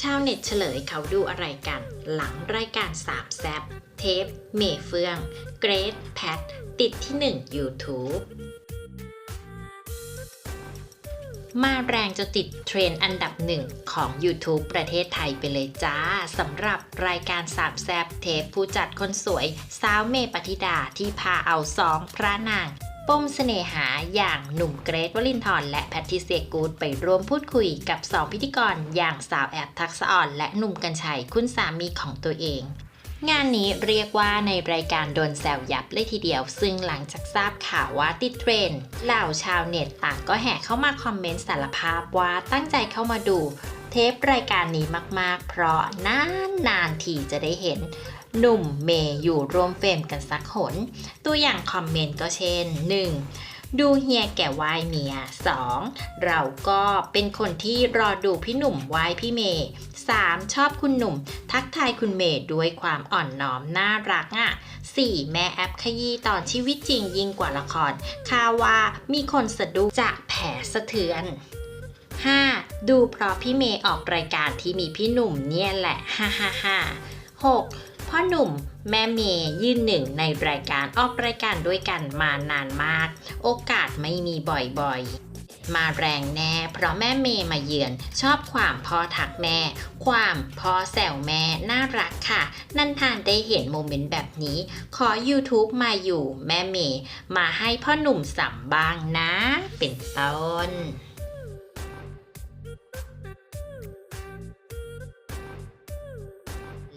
ชาวเน็ตเฉลยเขาดูอะไรกัน หลังรายการสามแซบเทป เมเฟือง เกรดแพท ติดที่ 1 YouTube มาแรงจะติดเทรนด์อันดับหนึ่งของ YouTube ประเทศไทยไปเลยจ้าสำหรับรายการสามแซบเทปผู้จัดคนสวย สาวเมปฏิดาที่พาเอาสองพระนาง ปมเสน่หาอย่างหนุ่มเกรทวลินทร์และแพทริเซียกูดไปร่วมพูดคุยกับสองพิธีกรอย่างสาวแอบทักษอ่อนและหนุ่มกัญชัยคุณสามีของตัวเอง งานนี้เรียกว่าในรายการโดนแซวยับเลยทีเดียว ซึ่งหลังจากทราบข่าวว่าติดเทรนด์เหล่าชาวเน็ตต่างก็แห่เข้ามาคอมเมนต์สารภาพว่าตั้งใจเข้ามาดู เทปรายการนี้มาก ๆ เพราะนานนานทีจะได้เห็นหนุ่มเมย์อยู่รวมเฟรมกันสักหน ตัวอย่างคอมเมนต์ก็เช่น 1. ดูเฮียแก่วายเมีย 2. เราก็เป็นคนที่รอดูพี่หนุ่มไหว้พี่เมย์ 3. ชอบคุณหนุ่ม ทักทายคุณเมย์ด้วยความอ่อนน้อมน่ารักอะ 4. แม่แอปขยี้ตอนชีวิตจริงยิ่งกว่าละครข่าวว่ามีคนสะดุ้งจะแผลสะเทือน ดูเพราะพี่เมย์ออกรายการที่มีพี่หนุ่มเนี่ยแหละฮ่าฮ่าฮ่า 6. พ่อหนุ่มแม่เมย์ยืนหนึ่งในรายการออกรายการด้วยกันมานานมาก โอกาสไม่มีบ่อยๆ มาแรงแน่ เพราะแม่เมย์มาเยือน ชอบความพ่อทักแม่ ความพ่อแซวแม่น่ารักค่ะ นันทานได้เห็นโมเมนต์แบบนี้ ขอ YouTube มาอยู่แม่เมย์มาให้พ่อหนุ่มสัมบ้างนะ เป็นต้น